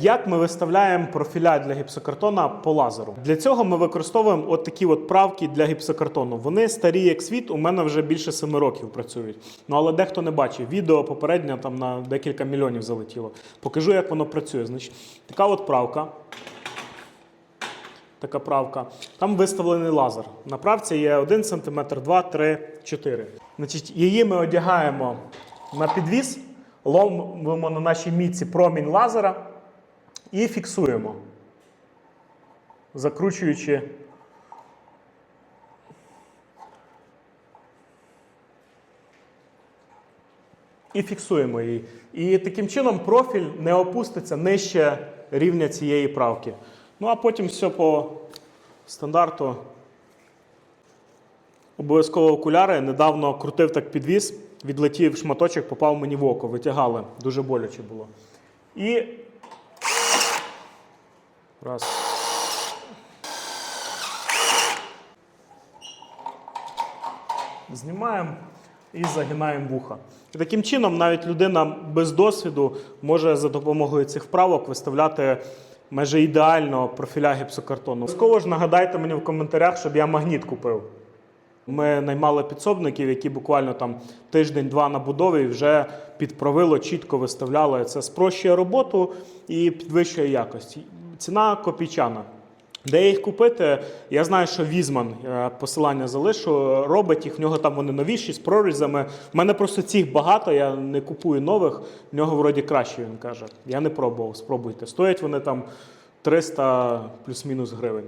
Як ми виставляємо профіля для гіпсокартона по лазеру? Для цього ми використовуємо от такі от правки для гіпсокартону. Вони старі як світ, у мене вже більше 7 років працюють. Ну але дехто не бачив. Відео попереднє там на декілька мільйонів залетіло. Покажу, як воно працює. Значить, така от правка. Така правка. Там виставлений лазер. На правці є 1 см, 2, 3, 4. Значить, її ми одягаємо на підвіс, ловимо на нашій мітці промінь лазера і фіксуємо, закручуючи. І фіксуємо її. І таким чином профіль не опуститься нижче рівня цієї правки. Ну а потім все по стандарту. Обов'язково окуляри. Недавно крутив так підвіз, відлетів шматочок, попав мені в око, витягали. Дуже боляче було. І. Раз. Знімаємо і загинаємо вуха. І таким чином, навіть людина без досвіду може за допомогою цих вправок виставляти майже ідеально профіля гіпсокартону. Обов'язково ж нагадайте мені в коментарях, щоб я магніт купив. Ми наймали підсобників, які буквально там тиждень-два на будові вже під правило чітко виставляли. Це спрощує роботу і підвищує якість. Ціна копійчана. Де їх купити? Я знаю, що Візман, е, посилання залишу, робить їх. В нього там вони новіші з прорізами. У мене просто цих багато, я не купую нових. В нього вроді краще, він каже. Я не пробував, спробуйте. Стоять вони там 300 плюс-мінус гривень.